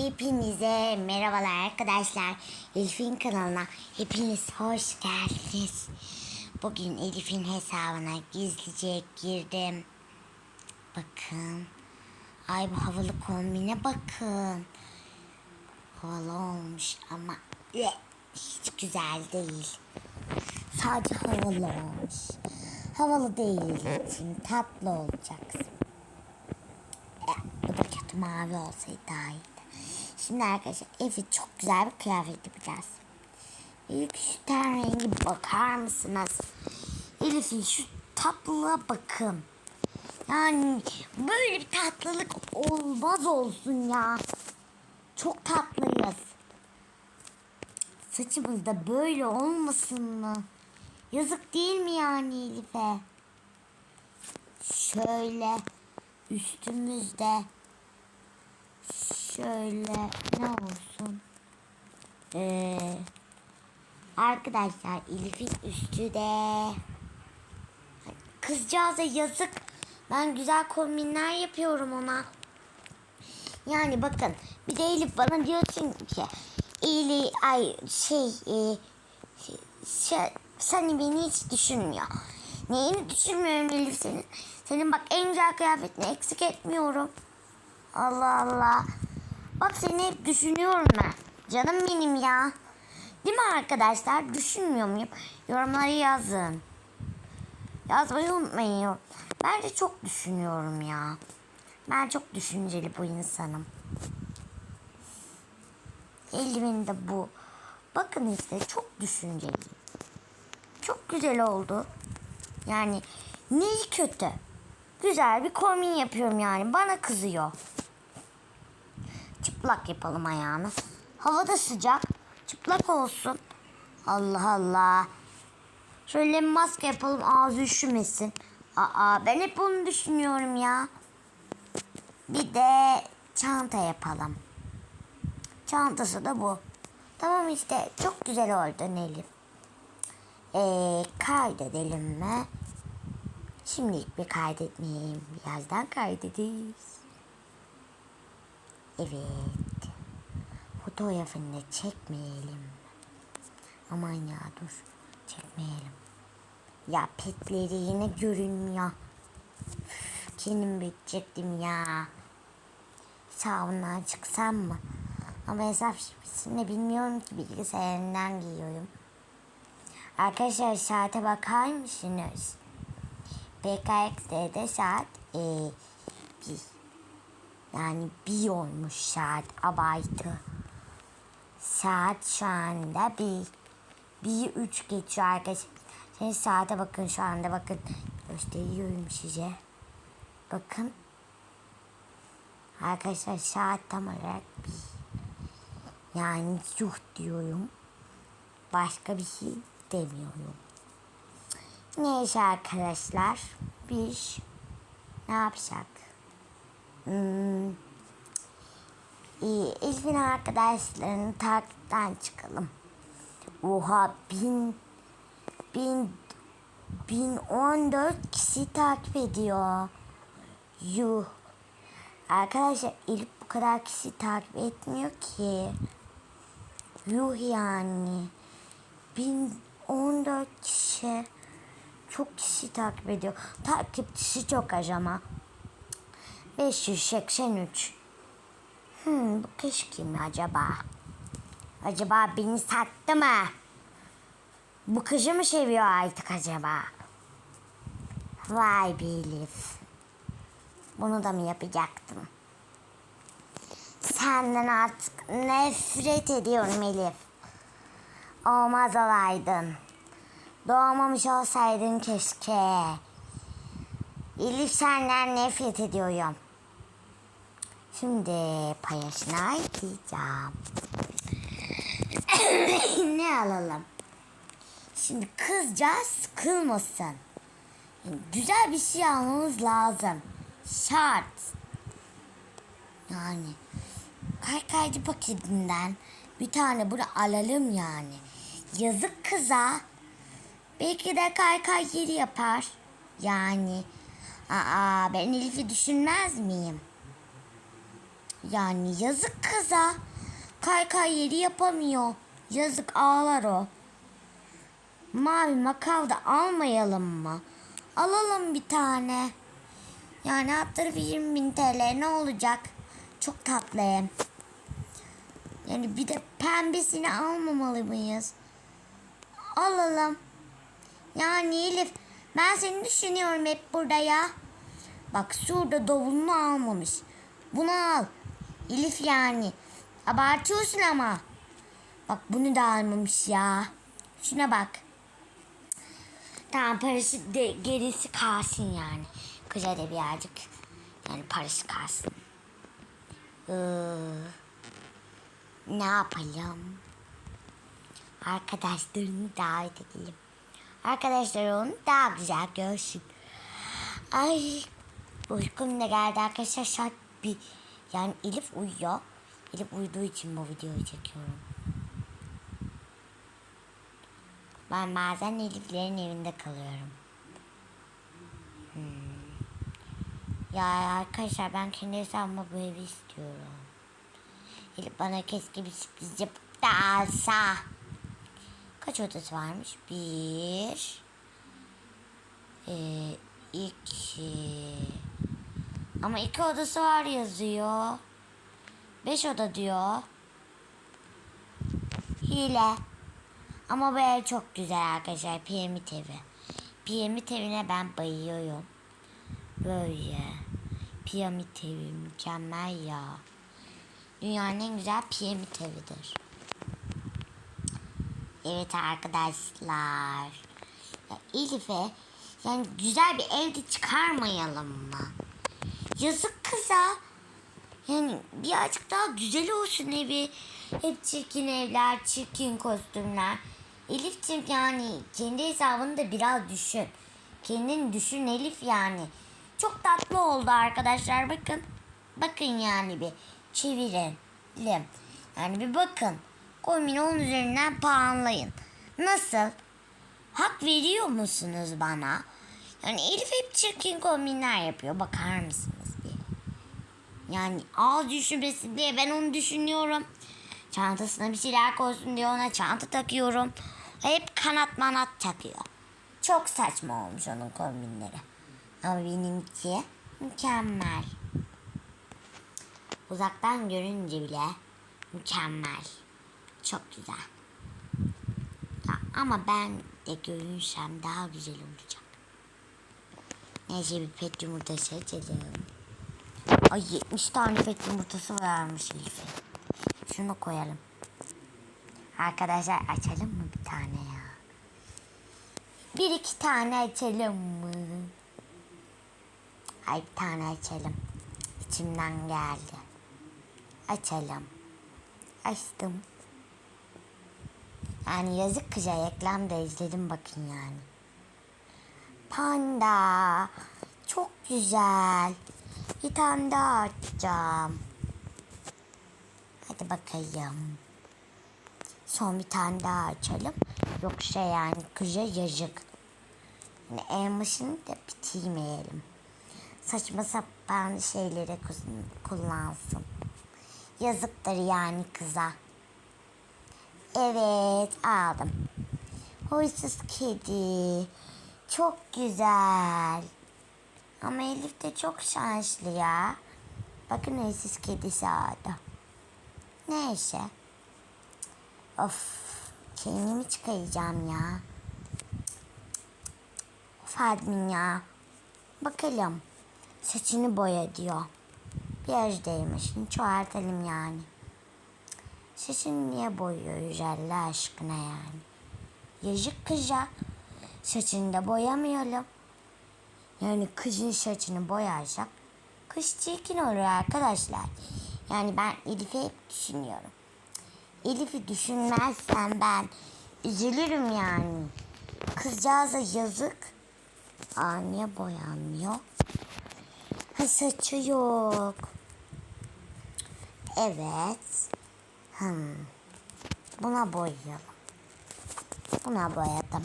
Hepinize merhabalar arkadaşlar. Elif'in kanalına hepiniz hoş geldiniz. Bugün Elif'in hesabına gizlice girdim. Bakın. Ay bu havalı kombine bakın. Havalı olmuş ama hiç güzel değil. Sadece havalı olmuş. Havalı değil için tatlı olacaksın. Ya, bu da kötü mavi olsaydı daha iyiydi. Şimdi arkadaşlar Elif'e çok güzel bir kıyafet yapacağız. İlk şu ten rengi bakar mısınız? Elif'in şu tatlılığa bakın. Yani böyle bir tatlılık olmaz olsun ya. Çok tatlıyız. Saçımız da böyle olmasın mı? Yazık değil mi yani Elif'e? Şöyle üstümüzde şöyle ne olsun? Ee, arkadaşlar Elif'in üstü de kızcağıza yazık. Ben güzel kombinler yapıyorum ona. Yani bakın bir de Elif bana diyorsun ki Eli ay şey, e, şey, seni beni hiç düşünmüyor. Neyini düşünmüyorum Elif senin? Senin bak en güzel kıyafetini eksik etmiyorum. Allah Allah. Bak seni hep düşünüyorum ben. Canım benim ya. Değil mi arkadaşlar? Düşünmüyor muyum? Yorumları yazın. Yazmayı unutmayın. Ben de çok düşünüyorum ya. Ben çok düşünceli bu insanım. Elimin de bu. Bakın işte çok düşünceliyim. Çok güzel oldu. Yani neyi kötü? Güzel bir kombin yapıyorum yani. Bana kızıyor. Çıplak yapalım ayağını. Hava da sıcak. Çıplak olsun. Allah Allah. Şöyle maske yapalım ağzı üşümesin. Aa ben hep onu düşünüyorum ya. Bir de çanta yapalım. Çantası da bu. Tamam işte çok güzel oldu Elif. Ee, kaydedelim mi? Şimdilik bir kaydetmeyeyim. Birazdan kaydederiz. Evet. Fotoğrafını çekmeyelim. Aman ya dur. Çekmeyelim. Ya petleri yine görünmüyor. Kendim bitecektim ya. Sağından çıksam mı? Ama hesap şifresini bilmiyorum ki bilgisayarından giyiyorum. Arkadaşlar saate bakar mısınız? PKX'de saat e. Yani bir olmuş saat abartı. Saat şu anda bir. Bir üç geçiyor arkadaşlar. Şimdi saate bakın şu anda bakın. Gösteriyorum size. Bakın. Arkadaşlar saat tam olarak bir. Yani yuh diyorum. Başka bir şey demiyorum. Neyse arkadaşlar. Biz ne yapacak? Hmm, iyi, Elif'in arkadaşlarını takipten çıkalım. Oha bin bin bin on dört kişi takip ediyor. Yuh. Arkadaşlar Elif bu kadar kişi takip etmiyor ki. Yuh yani. Bin on dört kişi. Çok kişi takip ediyor. Takipçisi çok az ama. 583. Hmm, bu kış kim acaba? Acaba beni sattı mı? Bu kızı mı seviyor artık acaba? Vay be Elif. Bunu da mı yapacaktım? Senden artık nefret ediyorum Elif. Olmaz olaydın. Doğmamış olsaydın keşke. Elif senden nefret ediyorum. Şimdi paylaşına gideceğim. ne alalım? Şimdi kızcağız sıkılmasın. Güzel bir şey almamız lazım. Şart. Yani kaykaycı paketinden bir tane bunu alalım yani. Yazık kıza. Belki de kaykay yeri yapar. Yani aa ben Elif'i düşünmez miyim? Yani yazık kıza. Kaykay yeri yapamıyor. Yazık ağlar o. Mavi makav da almayalım mı? Alalım bir tane. Yani alt tarafı 20 bin TL ne olacak? Çok tatlı. Yani bir de pembesini almamalı mıyız? Alalım. Yani Elif ben seni düşünüyorum hep burada ya. Bak şurada davulunu almamış. Bunu al. Elif yani. Abartıyorsun ama. Bak bunu da almamış ya. Şuna bak. Tamam parası de, gerisi kalsın yani. Kıza da birazcık yani parası kalsın. Ee, ne yapalım? Arkadaşlarını davet edelim. Arkadaşlar onu daha güzel görsün. Ay uykum da geldi arkadaşlar. Saat bir yani Elif uyuyor. Elif uyuduğu için bu videoyu çekiyorum. Ben bazen Elif'lerin evinde kalıyorum. Hmm. Ya arkadaşlar ben kendi hesabıma bu evi istiyorum. Elif bana keşke bir sürpriz yapıp da alsa. Kaç odası varmış? Bir. E, iki. Ama iki odası var yazıyor. Beş oda diyor. Hile. Ama bu ev çok güzel arkadaşlar. Piramit evi. Piramit evine ben bayılıyorum. Böyle. Piramit evi mükemmel ya. Dünyanın en güzel piramit evidir. Evet arkadaşlar. Ya Elif'e yani güzel bir evde çıkarmayalım mı? Yazık kıza. Yani birazcık daha güzel olsun evi. Hep çirkin evler, çirkin kostümler. Elif'ciğim yani kendi hesabını da biraz düşün. Kendini düşün Elif yani. Çok tatlı oldu arkadaşlar bakın. Bakın yani bir çevirelim. Yani bir bakın. Kombini 10 üzerinden puanlayın. Nasıl? Hak veriyor musunuz bana? Yani Elif hep çirkin kombinler yapıyor. Bakar mısınız bir? Yani ağız düşürmesin diye ben onu düşünüyorum. Çantasına bir şeyler koysun diye ona çanta takıyorum. Hep kanat manat takıyor. Çok saçma olmuş onun kombinleri. Ama benimki mükemmel. Uzaktan görünce bile mükemmel. Çok güzel. Ya, ama ben de görünsem daha güzel olacak. Neyse bir pet yumurtası seçelim. Ay 70 tane pet yumurtası varmış Elif'e. Şunu koyalım. Arkadaşlar açalım mı bir tane ya? Bir iki tane açalım mı? Ay bir tane açalım. İçimden geldi. Açalım. Açtım. Yani yazık kıza reklam da izledim bakın yani. Panda. Çok güzel. Bir tane daha açacağım. Hadi bakayım. Son bir tane daha açalım. Yoksa yani kıza yazık. Yani elmasını da bitirmeyelim. Saçma sapan şeyleri kullansın. Yazıktır yani kıza. Evet aldım. Huysuz kedi. Çok güzel. Ama Elif de çok şanslı ya. Bakın huysuz kedisi aldı. Neyse. Of. Kendimi çıkaracağım ya. Of admin ya. Bakalım. Saçını boya diyor. Biraz değmişini çoğaltalım yani. Saçını niye boyuyoruz Allah aşkına yani? Yazık kıza. Saçını da boyamayalım. Yani kızın saçını boyarsak kız çirkin olur arkadaşlar. Yani ben Elif'i hep düşünüyorum. Elif'i düşünmezsem ben üzülürüm yani. Kızcağıza yazık. Aa niye boyanmıyor? Ha saçı yok. Evet. Hmm. Buna boyayalım. Buna boyadım.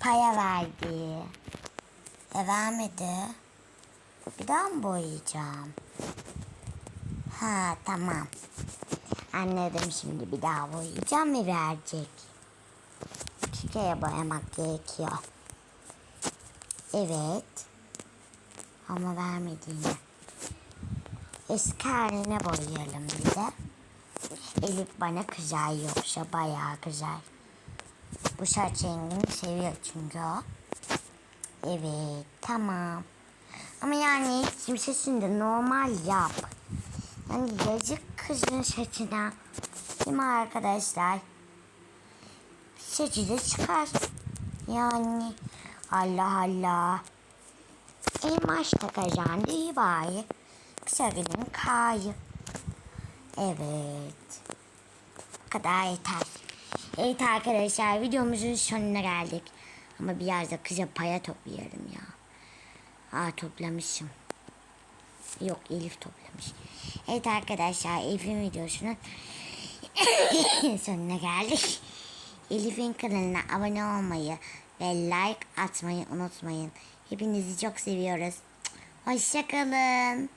Paya verdi. E vermedi. Bir daha mı boyayacağım? Ha tamam. Anladım şimdi bir daha boyayacağım ve verecek. Kere boyamak gerekiyor. Evet. Ama vermedi yine. Eski haline boyayalım bir de. Elif bana kızar yoksa bayağı kızar. Bu saç rengini seviyor çünkü o. Evet tamam. Ama yani kimsesin de normal yap. Yani yazık kızın saçına. Değil mi arkadaşlar? Saçı çıkar. Yani Allah Allah. Elmaş takacaksın değil bari. Kısa günün kayı. Evet. Bu kadar yeter. Evet arkadaşlar videomuzun sonuna geldik. Ama biraz da kıza paya toplayalım ya. Aa toplamışım. Yok Elif toplamış. Evet arkadaşlar Elif'in videosunun sonuna geldik. Elif'in kanalına abone olmayı ve like atmayı unutmayın. Hepinizi çok seviyoruz. Hoşçakalın.